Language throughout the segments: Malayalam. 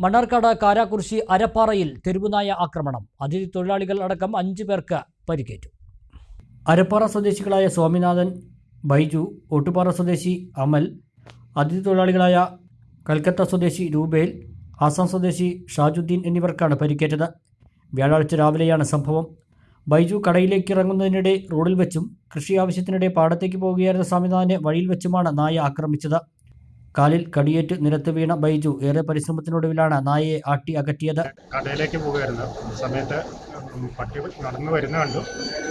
മണ്ണാർക്കാട് കാരാകുറിശി അരപ്പാറയിൽ തെരുവുനായ ആക്രമണം. അതിഥി തൊഴിലാളികൾ അടക്കം അഞ്ചു പേർക്ക് പരിക്കേറ്റു. അരപ്പാറ സ്വദേശികളായ സ്വാമിനാഥൻ ബൈജു ഓട്ടുപാറ സ്വദേശി അമൽ അതിഥി തൊഴിലാളികളായ കൽക്കത്ത സ്വദേശി രൂപേൽ ആസാം സ്വദേശി ഷാജുദ്ദീൻ എന്നിവർക്കാണ് പരിക്കേറ്റത്. വ്യാഴാഴ്ച രാവിലെയാണ് സംഭവം. ബൈജു കടയിലേക്ക് ഇറങ്ങുന്നതിനിടെ റോഡിൽ വെച്ചും കൃഷി ആവശ്യത്തിനിടെ പാടത്തേക്ക് പോവുകയായിരുന്ന സ്വാമിനാഥനെ വഴിയിൽ വെച്ചുമാണ് നായ ആക്രമിച്ചത്. കാലിൽ കടിയേറ്റ് നിലത്ത് വീണ ബൈജു ഏറെ പരിശ്രമത്തിനൊടുവിലാണ് നായയെ ആട്ടി അകറ്റിയത്. കടയിലേക്ക് പോകുമായിരുന്നു സമയത്ത് പട്ടി നടന്നു വരുന്ന കണ്ടു.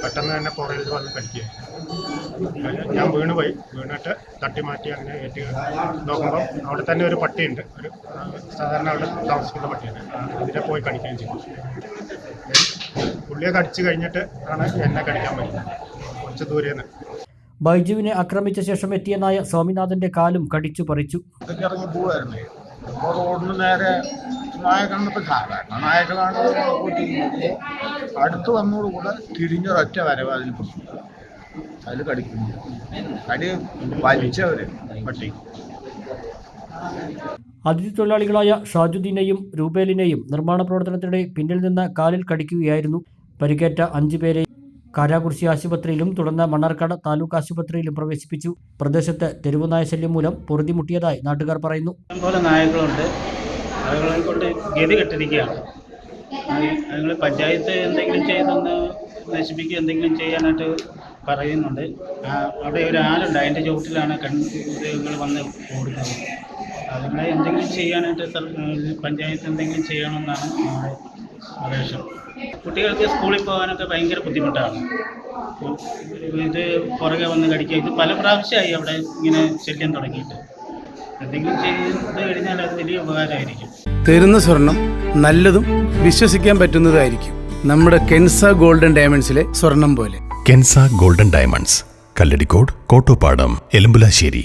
പെട്ടെന്ന് തന്നെ പുറകിൽ വന്ന് കടിക്കുക ഞാൻ വീണ് പോയി. വീണിട്ട് തട്ടി മാറ്റി അങ്ങനെ ഏറ്റ് നോക്കുമ്പോൾ അവിടെ തന്നെ ഒരു പട്ടിയുണ്ട്. ഒരു സാധാരണ അവിടെ താമസിക്കുന്ന പട്ടിയാണ്. അതിനെ പോയി കടിക്കുകയും ചെയ്തു. പുള്ളിയെ കടിച്ചു കഴിഞ്ഞിട്ട് ആണ് എന്നെ കടിക്കാൻ പറ്റുന്നത് കുറച്ച് ദൂരെ നിന്ന് ബൈജുവിനെ ആക്രമിച്ച ശേഷം എത്തിയ നായ സ്വാമിനാഥന്റെ കാലും കടിച്ചു പറിച്ചു. റോഡിന് നേരെ നായ കണ്ടപ്പോൾ സാധാരണ. നായകളാണ് കൂട്ടിയിരുന്നത് അടുത്ത് വന്നതോടുകൂടെ തിരിഞ്ഞൊരൊറ്റ വരവ് അതിൽ അതിൽ കടിക്കുന്നു. കടി വലിച്ചവര് പട്ടി. അതിഥി തൊഴിലാളികളായ ഷാജുദ്ദീനെയും രൂപേലിനെയും നിർമ്മാണ പ്രവർത്തനത്തിനിടെ പിന്നിൽ നിന്ന് കാലിൽ കടിക്കുകയായിരുന്നു. പരിക്കേറ്റ അഞ്ചു പേരെ കാരാകുറിശി ആശുപത്രിയിലും തുടർന്ന് മണ്ണാർക്കാട് താലൂക്ക് ആശുപത്രിയിലും പ്രവേശിപ്പിച്ചു. പ്രദേശത്ത് തെരുവുനായ ശല്യം മൂലം പൊറുതിമുട്ടിയതായി നാട്ടുകാർ പറയുന്നു. പോലെ നായകളുണ്ട്. അതുങ്ങളെ കൊണ്ട് ഗതി കെട്ടിരിക്കുകയാണ്. അതുങ്ങൾ പഞ്ചായത്ത് എന്തെങ്കിലും ചെയ്തൊന്ന് നശിപ്പിക്കുക എന്തെങ്കിലും ചെയ്യാനായിട്ട് പറയുന്നുണ്ട്. അവിടെ ഒരു ആലുണ്ട് അതിന്റെ ചുവട്ടിലാണ് കൺമൃഗങ്ങൾ വന്ന് ഓടുന്നത്. അതുങ്ങളെ എന്തെങ്കിലും ചെയ്യാനായിട്ട് പഞ്ചായത്ത് എന്തെങ്കിലും ചെയ്യണമെന്നാണ് നമ്മുടെ അപേക്ഷ കുട്ടികൾക്ക് സ്കൂളിൽ പോകാനൊക്കെ ഭയങ്കര ബുദ്ധിമുട്ടാണ്. ഇത് പുറകെ വന്ന് കടിക്കുക. ഇത് പല പ്രാവശ്യമായി അവിടെ ഇങ്ങനെ ശല്യം തുടങ്ങിയിട്ട്. എന്തെങ്കിലും ചെയ്ത് കഴിഞ്ഞാൽ അത് വലിയ ഉപകാരമായിരിക്കും. തരുന്ന സ്വർണം നല്ലതും വിശ്വസിക്കാൻ പറ്റുന്നതായിരിക്കും. നമ്മുടെ കെൻസ ഗോൾഡൻ ഡയമണ്ട്സിലെ സ്വർണം പോലെ. Kensa golden diamonds. Kalladikode Kottopadam Elambulassery.